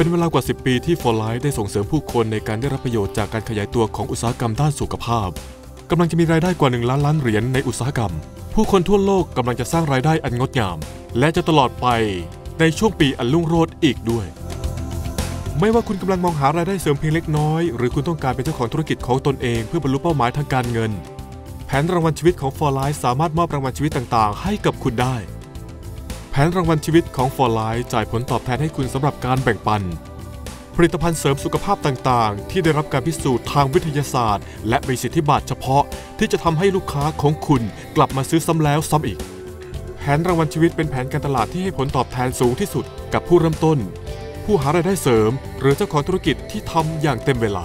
เป็นเวลากว่า 10 ปีที่ For Life ได้ส่งเสริมผู้คนในการได้รับประโยชน์จากการขยายตัวของอุตสาหกรรมด้านสุขภาพกำลังจะมีรายได้กว่า 1 ล้านล้านเหรียญในอุตสาหกรรม ผู้คนทั่วโลกกำลังจะสร้างรายได้อันงดงาม และจะตลอดไปในช่วงปีอันรุ่งโรจน์อีกด้วย ไม่ว่าคุณกำลังมองหารายได้เสริมเพียงเล็กน้อย หรือคุณต้องการเป็นเจ้าของธุรกิจของตนเองเพื่อบรรลุเป้าหมายทางการเงิน แผนรางวัลชีวิตของ For Life สามารถมอบรางวัลชีวิตต่าง ๆ ให้กับคุณได้ นรางวัลชีวิตของ For Life จ่ายผลตอบแทนให้คุณสำหรับการแบ่งปัน ผลิตภัณฑ์เสริมสุขภาพต่างๆ ที่ได้รับการพิสูจน์ทางวิทยาศาสตร์ และมีสิทธิบัตรเฉพาะที่จะทำให้ลูกค้าของคุณกลับมาซื้อซ้ำแล้วซ้ำอีก แผนรางวัลชีวิตเป็นแผนการตลาดที่ให้ผลตอบแทนสูงที่สุดกับผู้เริ่มต้น ผู้หารายได้เสริม หรือเจ้าของธุรกิจที่ทำอย่างเต็มเวลา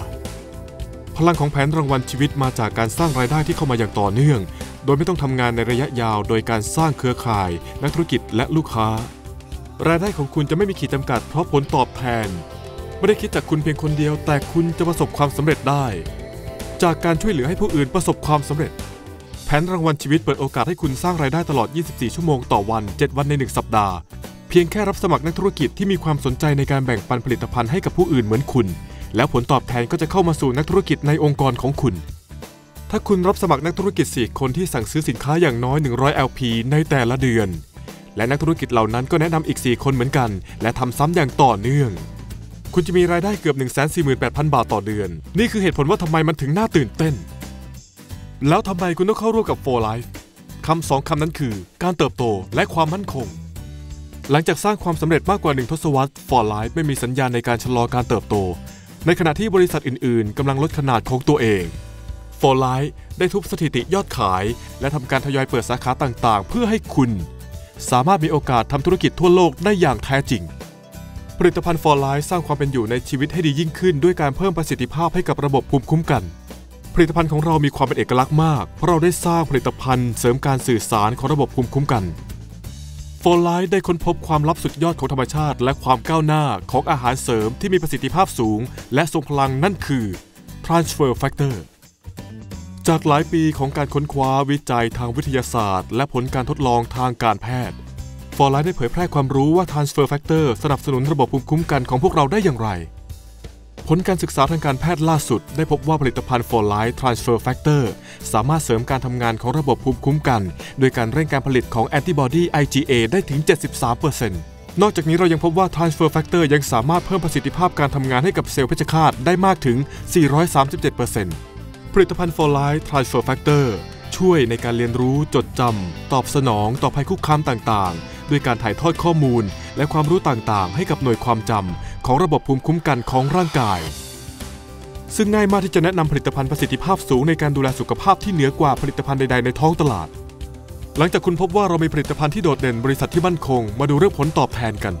พลังของแผนรางวัลชีวิตมาจากการสร้างรายได้ที่เข้ามาอย่างต่อเนื่อง โดยไม่ต้องทำงานในระยะยาวโดยการสร้างเครือข่าย นักธุรกิจและลูกค้า รายได้ของคุณจะไม่มีขีดจำกัดเพราะผลตอบแทน ไม่ได้คิดจากคุณเพียงคนเดียว แต่คุณจะประสบความสำเร็จได้ จากการช่วยเหลือให้ผู้อื่นประสบความสำเร็จ แผนรางวัลชีวิตเปิดโอกาสให้คุณสร้างรายได้ตลอด 24 ชั่วโมงต่อวัน 7 วันใน 1 สัปดาห์ เพียงแค่รับสมัครนักธุรกิจที่มีความสนใจในการแบ่งปันผลิตภัณฑ์ให้กับผู้อื่นเหมือนคุณ แล้วผลตอบแทนก็จะเข้ามาสู่นักธุรกิจในองค์กรของคุณ ถ้าคุณรับสมัครนักธุรกิจ 4 คนที่สั่งซื้อสินค้าอย่างน้อย 100 LP ในแต่ละเดือน และนักธุรกิจเหล่านั้นก็แนะนำอีก 4 คนเหมือนกัน และทำซ้ำอย่างต่อเนื่อง คุณจะมีรายได้เกือบ 148,000 บาทต่อเดือน นี่คือเหตุผลว่าทำไมมันถึงน่าตื่นเต้น แล้วทำไมคุณต้องเข้าร่วมกับ For Life คำสองคำนั้นคือ การเติบโตและความมั่นคง หลังจากสร้างความสำเร็จมากกว่าหนึ่งทศวรรษ For Life ไม่มีสัญญาณในการชะลอการเติบโต ในขณะที่บริษัทอื่น ๆกำลังลดขนาดของตัวเอง For Life ได้ทุบสถิติยอดขาย และทำการทยอยเปิดสาขาต่างๆ เพื่อให้คุณ สามารถมีโอกาสทำธุรกิจทั่วโลกได้อย่างแท้จริง ผลิตภัณฑ์ For Life สร้างความเป็นอยู่ในชีวิตให้ดียิ่งขึ้น ด้วยการเพิ่มประสิทธิภาพให้กับระบบภูมิคุ้มกัน ผลิตภัณฑ์ของเรามีความเป็นเอกลักษณ์มาก เพราะเราได้สร้างผลิตภัณฑ์เสริมการสื่อสารของระบบภูมิคุ้มกัน For Life ได้ค้นพบความลับสุดยอดของธรรมชาติ และความก้าวหน้าของอาหารเสริมที่มีประสิทธิภาพสูง และทรงพลังนั่นคือ Transfer Factor จากหลายปีของการค้นคว้าวิจัยทางวิทยาศาสตร์ และผลการทดลองทางการแพทย์ ฟอร์ไลท์ได้เผยแพร่ความรู้ว่า Transfer Factor สนับสนุนระบบภูมิคุ้มกันของพวกเราได้อย่างไร ผลการศึกษาทางการแพทย์ล่าสุด ได้พบว่าผลิตภัณฑ์ For Life Transfer Factor สามารถเสริมการทำงานของระบบภูมิคุ้มกัน โดยการเร่งการผลิตของแอนติบอดี IgA ได้ถึง 73%นอกจากนี้เรายังพบว่า Transfer Factor ยังสามารถเพิ่มประสิทธิภาพการทำงานให้กับเซลล์เพชฌฆาตได้มากถึง 437% ผลิตภัณฑ์ For Life Transfer Factor ช่วยในการเรียนรู้จดจำ ตอบสนองต่อภัยคุกคามต่างๆ ด้วยการถ่ายทอดข้อมูล และความรู้ต่างๆ ให้กับหน่วยความจำของระบบภูมิคุ้มกันของร่างกาย ซึ่งง่ายมากที่จะแนะนำผลิตภัณฑ์ประสิทธิภาพสูงในการดูแลสุขภาพที่เหนือกว่าผลิตภัณฑ์ใดๆในท้องตลาด หลังจากคุณพบว่าเรามีผลิตภัณฑ์ที่โดดเด่นบริษัทที่มั่นคง มาดูเรื่องผลตอบแทนกัน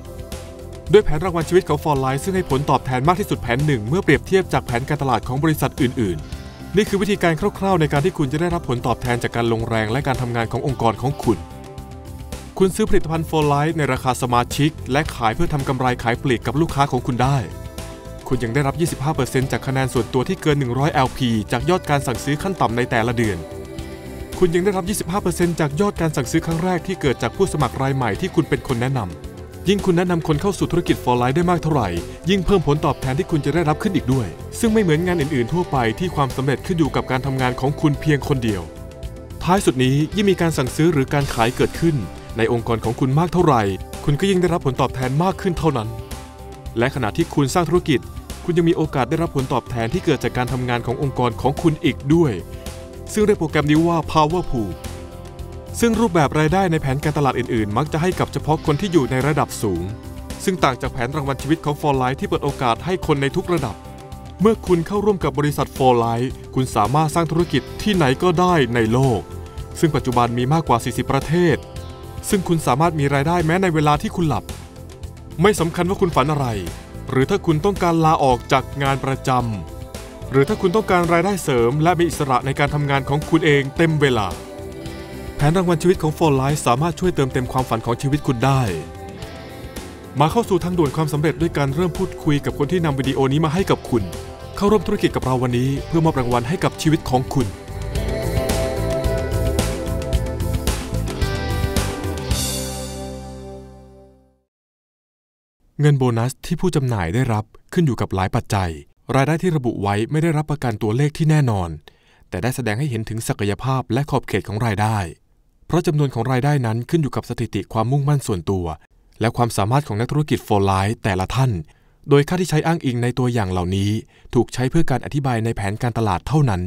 ด้วยแผนรางวัลชีวิตของฟอร์ไลท์ซึ่งให้ผลตอบแทนมากที่สุดแผนหนึ่งเมื่อเปรียบเทียบจากแผนการตลาดของบริษัทอื่นๆ นี่คือวิธีการคร่าวๆ ในการที่คุณจะได้รับผลตอบแทนจากการลงแรงและการทำงานขององค์กรของคุณ คุณซื้อผลิตภัณฑ์ For Life ในราคาสมาชิก และขายเพื่อทำกำไรขายปลีกกับลูกค้าของคุณได้ คุณยังได้รับ 25%จากคะแนนส่วนตัวที่เกิน 100 LP จากยอดการสั่งซื้อขั้นต่ำในแต่ละเดือน คุณยังได้รับ 25%จากยอดการสั่งซื้อครั้งแรกที่เกิดจากผู้สมัครรายใหม่ที่คุณเป็นคนแนะนำ ยิ่งคุณแนะนำคนเข้าสู่ธุรกิจ For Life ได้มากเท่าไหร่ ยิ่งเพิ่มผลตอบแทนที่คุณจะได้รับขึ้นอีกด้วย ซึ่งไม่เหมือนงานอื่นๆ ทั่วไปที่ความสำเร็จขึ้นอยู่กับการทำงานของคุณเพียงคนเดียว ท้ายสุดนี้ยิ่งมีการสั่งซื้อหรือการขายเกิดขึ้น ในองค์กรของคุณมากเท่าไหร่ คุณก็ยิ่งได้รับผลตอบแทนมากขึ้นเท่านั้น และขณะที่คุณสร้างธุรกิจ คุณยังมีโอกาสได้รับผลตอบแทนที่เกิดจากการทำงานขององค์กรของคุณอีกด้วย ซึ่งเรียกโปรแกรมนี้ว่า Power Pool ซึ่งรูปแบบรายได้ในแผนการตลาดอื่นๆ มักจะให้กับเฉพาะคนที่อยู่ในระดับสูง ซึ่งต่างจากแผนรางวัลชีวิตของ For Life ที่เปิดโอกาสให้คนในทุกระดับ เมื่อคุณเข้าร่วมกับบริษัท For Life คุณสามารถสร้างธุรกิจที่ไหนก็ได้ในโลก ซึ่งปัจจุบันมีมากกว่า 40 ประเทศ ซึ่งคุณสามารถมีรายได้แม้ในเวลาที่คุณหลับ ไม่สำคัญว่าคุณฝันอะไร หรือถ้าคุณต้องการลาออกจากงานประจำหรือถ้าคุณต้องการรายได้เสริม และมีอิสระในการทำงานของคุณเองเต็มเวลา แผนรางวัลชีวิตของ For Life สามารถช่วยเติมเต็มความฝันของชีวิตคุณได้ มาเข้าสู่ทางด่วนความสำเร็จด้วยการเริ่มพูดคุยกับคนที่นำวิดีโอนี้มาให้กับคุณ เข้าร่วมธุรกิจกับเราวันนี้ เพื่อมอบรางวัลให้กับชีวิตของคุณเงินโบนัสที่ผู้จำหน่ายได้รับขึ้นอยู่กับหลายปัจจัย รายได้ที่ระบุไว้ไม่ได้รับประกันตัวเลขที่แน่นอน แต่ได้แสดงให้เห็นถึงศักยภาพและขอบเขตของรายได้ เพราะจำนวนของรายได้นั้นขึ้นอยู่กับสถิติความมุ่งมั่นส่วนตัว และความสามารถของนักธุรกิจโฟลไลท์แต่ละท่าน โดยค่าที่ใช้อ้างอิงในตัวอย่างเหล่านี้ ถูกใช้เพื่อการอธิบายในแผนการตลาดเท่านั้น